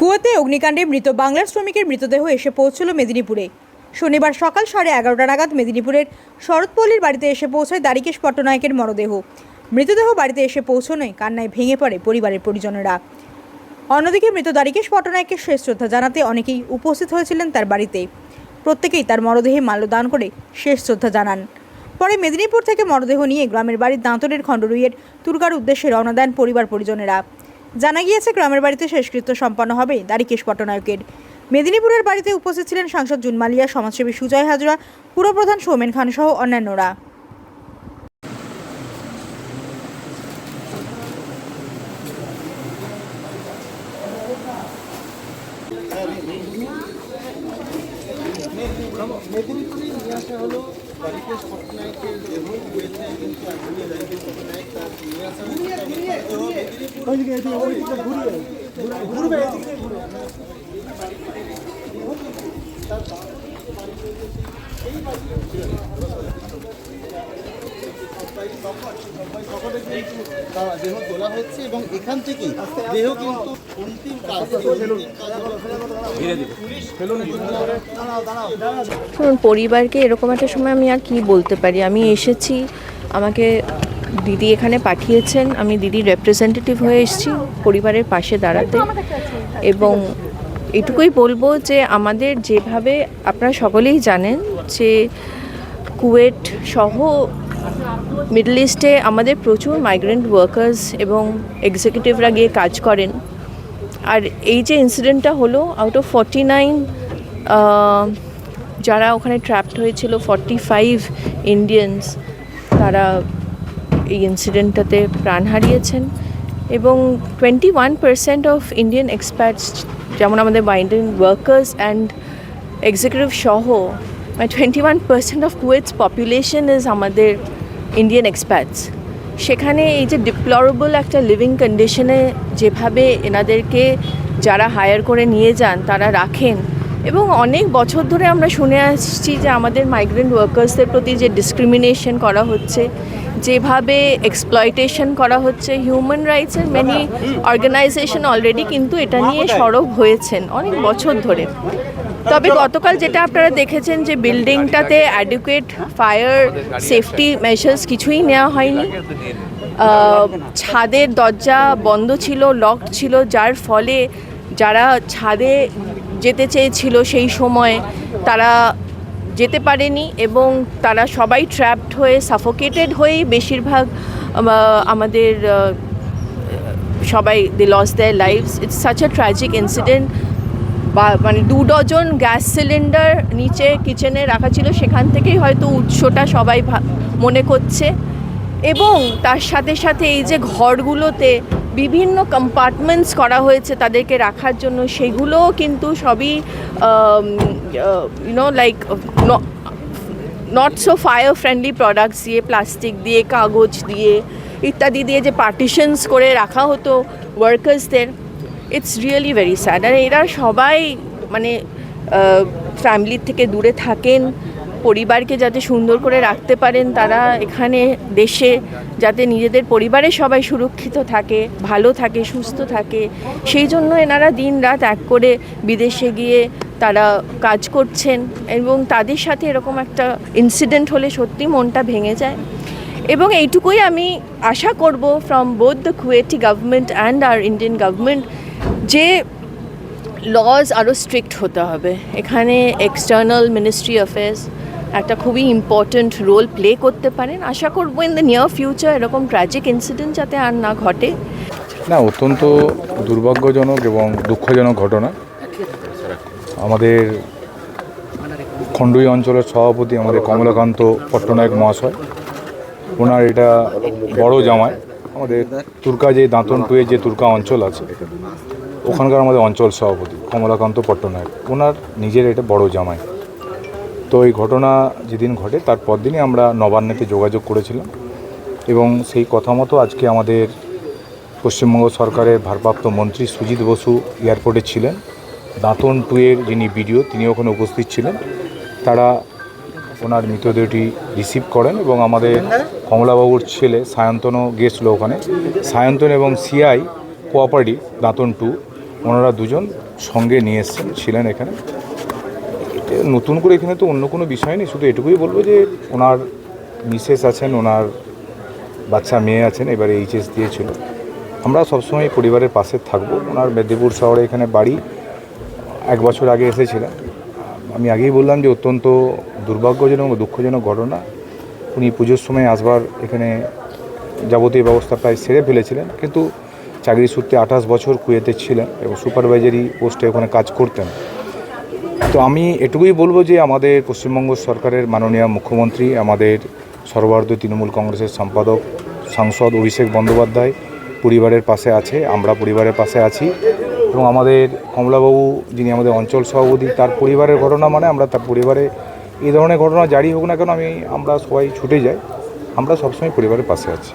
কুয়াতে অগ্নিকাণ্ডে মৃত বাংলার শ্রমিকের মৃতদেহ এসে পৌঁছল মেদিনীপুরে। শনিবার সকাল সাড়ে এগারোটা নাগাদ মেদিনীপুরের শরৎপল্লীর বাড়িতে এসে পৌঁছায় দ্বারিকেশ পট্টনায়কের মরদেহ। মৃতদেহ বাড়িতে এসে পৌঁছনোয় কান্নায় ভেঙে পড়ে পরিবারের পরিজনেরা। অন্যদিকে মৃত দারিকেশ পট্টনায়ককে শেষ শ্রদ্ধা জানাতে অনেকেই উপস্থিত হয়েছিলেন তার বাড়িতে। প্রত্যেকেই তার মরদেহে মাল্যদান করে শেষ শ্রদ্ধা জানান। পরে মেদিনীপুর থেকে মরদেহ নিয়ে গ্রামের বাড়ির দাঁতরের খণ্ডরুইয়ের তুর্গার উদ্দেশ্যে রওনা দেন পরিবার পরিজনেরা। জানা গিয়েছে, গ্রামের বাড়িতে শেষকৃত্য সম্পন্ন হবে দ্বারিকেশ পট্টনায়কের। মেদিনীপুরের বাড়িতে উপস্থিত ছিলেন সাংসদ জুনমালিয়া, সমাজসেবী সুজয় হাজরা, পুরপ্রধান সৌমেন খান সহ অন্যান্যরা। মেদিনীপুরে নিয়ে আসা হলো দেহ তোলা হচ্ছে এবং এখান থেকেই দেহ কিন্তু অন্তিম কাজ পরিবারকে এরকম একটা সময় আমি আর কি বলতে পারি? আমি এসেছি, আমাকে দিদি এখানে পাঠিয়েছেন, আমি দিদির রেপ্রেজেন্টেটিভ হয়ে এসেছি পরিবারের পাশে দাঁড়াতে। এবং এটুকুই বলব যে আমাদের যেভাবে আপনারা সকলেই জানেন যে কুয়েট সহ মিডল ইস্টে আমাদের প্রচুর মাইগ্রেন্ট ওয়ার্কার্স এবং এক্সিকিউটিভরা গিয়ে কাজ করেন। আর এই যে ইনসিডেন্টটা হলো আউট অফ ফর্টি নাইন যারা ওখানে ট্র্যাপড হয়েছিল ফর্টি ফাইভ ইন্ডিয়ানস তারা এই ইনসিডেন্টটাতে প্রাণ হারিয়েছেন এবং twenty one percent of Indian experts যেমন আমাদের মাইন্ডেন ওয়ার্কার্স অ্যান্ড এক্সিকিউটিভ সহ twenty one percent of Kuwait's population is আমাদের ইন্ডিয়ান এক্সপ্যাটস সেখানে এই যে ডিপ্লরেবল একটা লিভিং কন্ডিশনে যেভাবে এনাদেরকে যারা হায়ার করে নিয়ে যান, তারা রাখেন এবং অনেক বছর ধরে আমরা শুনে আসছি যে আমাদের মাইগ্রেন্ট ওয়ার্কার্সদের প্রতি যে ডিসক্রিমিনেশন করা হচ্ছে যেভাবে এক্সপ্লয়টেশন করা হচ্ছে হিউম্যান রাইটসের মেনি অর্গানাইজেশন অলরেডি কিন্তু এটা নিয়ে সরব হয়েছেন অনেক বছর ধরে। তবে গতকাল যেটা আপনারা দেখেছেন যে বিল্ডিংটাতে অ্যাডুকেট ফায়ার সেফটি মেজার্স কিছুই নেওয়া হয়নি। ছাদের দরজা বন্ধ ছিল লক ছিল যার ফলে যারা ছাদে যেতে চেয়েছিল সেই সময়ে তারা যেতে পারেনি এবং তারা সবাই ট্র্যাপড হয়ে সাফোকেটেড হয়েই বেশিরভাগ আমাদের সবাই they lost their lives it's such a tragic incident বা মানে দু ডজন গ্যাস সিলিন্ডার নিচে কিচেনে রাখা ছিল, সেখান থেকেই হয়তো উৎসটা সবাই মনে করছে। এবং তার সাথে সাথে এই যে ঘরগুলোতে বিভিন্ন কম্পার্টমেন্টস করা হয়েছে তাদেরকে রাখার জন্য। সেগুলোও কিন্তু সবই you know like not so fire friendly products দিয়ে প্লাস্টিক দিয়ে, কাগজ দিয়ে, ইত্যাদি দিয়ে যে পার্টিশনস করে রাখা হতো ওয়ার্কার্সদের ইটস রিয়েলি ভেরি স্যাড আর এরা সবাই মানে ফ্যামিলির থেকে দূরে থাকেন। পরিবারকে যাতে সুন্দর করে রাখতে পারেন তারা এখানে দেশে, যাতে নিজেদের পরিবারের সবাই সুরক্ষিত থাকে, ভালো থাকে, সুস্থ থাকে। সেই জন্য এনারা দিন রাত এক করে বিদেশে গিয়ে তারা কাজ করছেন এবং তাদের সাথে এরকম একটা ইনসিডেন্ট হলে সত্যি মনটা ভেঙে যায়। এবং এইটুকুই আমি আশা করব from both the Kuwaiti government and R Indian government যে লজ আরও স্ট্রিক্ট হতে হবে। এখানে এক্সটার্নাল মিনিস্ট্রি অ্যাফেয়ার্স একটা খুবই ইম্পর্ট্যান্ট রোল প্লে করতে পারেন। আশা করব ইন দ্য নিয়ার ফিউচার এরকম ট্র্যাজিক ইনসিডেন্ট যাতে আর না ঘটে। না, অত্যন্ত দুর্ভাগ্যজনক এবং দুঃখজনক ঘটনা। আমাদের খণ্ডুই অঞ্চলের সভাপতি আমাদের কমলাকান্ত পট্টনায়ক মহাশয়, ওনার এটা বড় জামায় আমাদের তুর্কা যে দাঁতন টুয়ে যে তুর্কা অঞ্চল আছে, ওখানকার আমাদের অঞ্চল সভাপতি কমলাকান্ত পট্টনায়ক। ওনার নিজের এটা বড় জামাই। তো এই ঘটনা যেদিন ঘটে, তার পরদিনই আমরা নবান্নেতে যোগাযোগ করেছিলাম এবং সেই কথা মতো আজকে আমাদের পশ্চিমবঙ্গ সরকারের ভারপ্রাপ্ত মন্ত্রী সুজিত বসু এয়ারপোর্টে ছিলেন। দাঁতন টুয়ের যিনি বিডিও, তিনি ওখানে উপস্থিত ছিলেন। তারা ওনার মৃতদেহটি রিসিভ করেন এবং আমাদের কমলাবাবুর ছেলে সায়ন্তনও গেছিল ওখানে। সায়ন্তন এবং সিআই কোঅপারেটিভ দাঁতন টু, ওনারা দুজন সঙ্গে নিয়ে এসছেন, ছিলেন এখানে। নতুন করে এখানে তো অন্য কোনো বিষয় নেই। শুধু এটুকুই বলব যে ওনার মিসেস আছেন, ওনার বাচ্চা মেয়ে আছেন, এবারে এইচএস দিয়েছিল। আমরা সবসময় পরিবারের পাশে থাকব। ওনার মেদিনীপুর শহরে এখানে বাড়ি এক বছর আগে এসেছিলেন। আমি আগেই বললাম যে অত্যন্ত দুর্ভাগ্যজনক ও দুঃখজনক ঘটনা। উনি পুজোর সময় আসবার এখানে যাবতীয় ব্যবস্থা প্রায় সেরে ফেলেছিলেন। কিন্তু চাকরি সূত্রে আঠাশ বছর কুয়েতে ছিলেন এবং সুপারভাইজারি পোস্টে ওখানে কাজ করতেন। তো আমি এটুকুই বলব যে আমাদের পশ্চিমবঙ্গ সরকারের মাননীয় মুখ্যমন্ত্রী, আমাদের সর্বভারতীয় তৃণমূল কংগ্রেসের সম্পাদক, সাংসদ অভিষেক বন্দ্যোপাধ্যায় পরিবারের পাশে আছে, আমরা পরিবারের পাশে আছি এবং আমাদের কমলাবাবু যিনি আমাদের অঞ্চল সভাপতি, তার পরিবারের ঘটনা মানে আমরা তার পরিবারে এই ধরনের ঘটনা জারি হোক না কেন আমি, আমরা সবাই ছুটে যাই, আমরা সবসময় পরিবারের পাশে আছি।